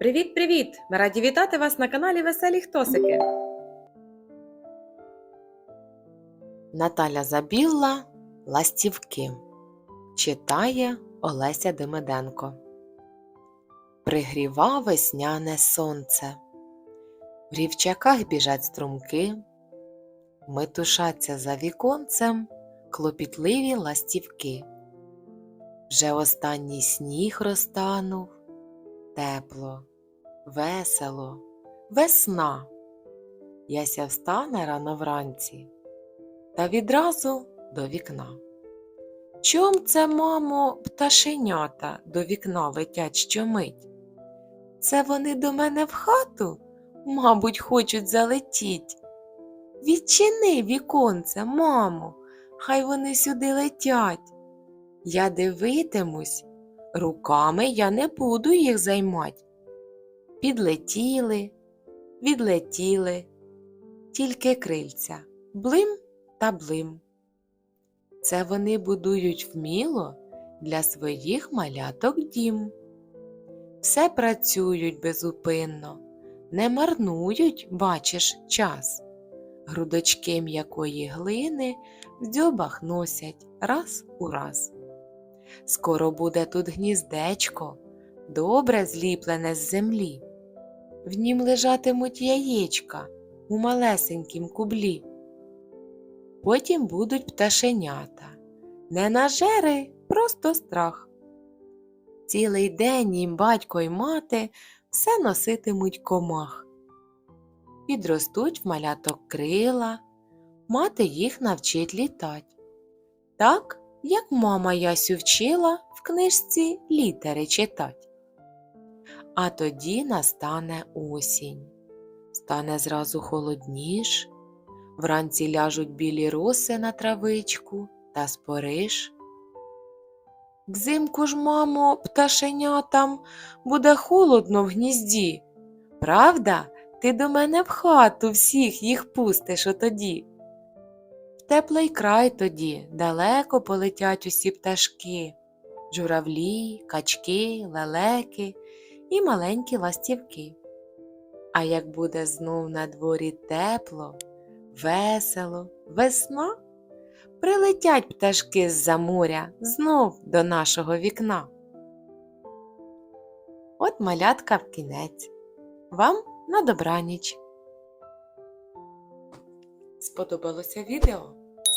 Привіт-привіт! Ми раді вітати вас на каналі Веселі Хтосики. Наталя Забілла Ластівки читає Олеся Демиденко. Пригріва весняне сонце. В рівчаках біжать струмки, метушаться за віконцем клопітливі ластівки. Вже останній сніг розтанув, тепло, весело, весна. Яся встане рано вранці та відразу до вікна. Чом це, мамо, пташенята до вікна летять щомить? Це вони до мене в хату, мабуть, хочуть залетіть. Відчини віконце, мамо, хай вони сюди летять. Я дивитимусь, руками я не буду їх займать. Підлетіли, відлетіли, тільки крильця, блим та блим. Це вони будують вміло для своїх маляток дім. Все працюють безупинно, не марнують, бачиш, час. Грудочки м'якої глини в дзьобах носять раз у раз. Скоро буде тут гніздечко, добре зліплене з землі. В нім лежатимуть яєчка у малесенькім кублі. Потім будуть пташенята, не нажери, просто страх. Цілий день їм батько й мати все носитимуть комах. Підростуть в маляток крила, мати їх навчить літать. Так, як мама Ясю вчила в книжці літери читать. А тоді настане осінь, стане зразу холодніш, вранці ляжуть білі роси на травичку та спориш. Взимку ж, мамо, пташенятам буде холодно в гнізді. Правда, ти до мене в хату всіх їх пустиш отоді. Теплий край тоді далеко полетять усі пташки, журавлі, качки, лелеки і маленькі ластівки. А як буде знов на дворі тепло, весело, весна, прилетять пташки з-за моря знов до нашого вікна. От малятка в кінець. Вам на добраніч. Сподобалося відео?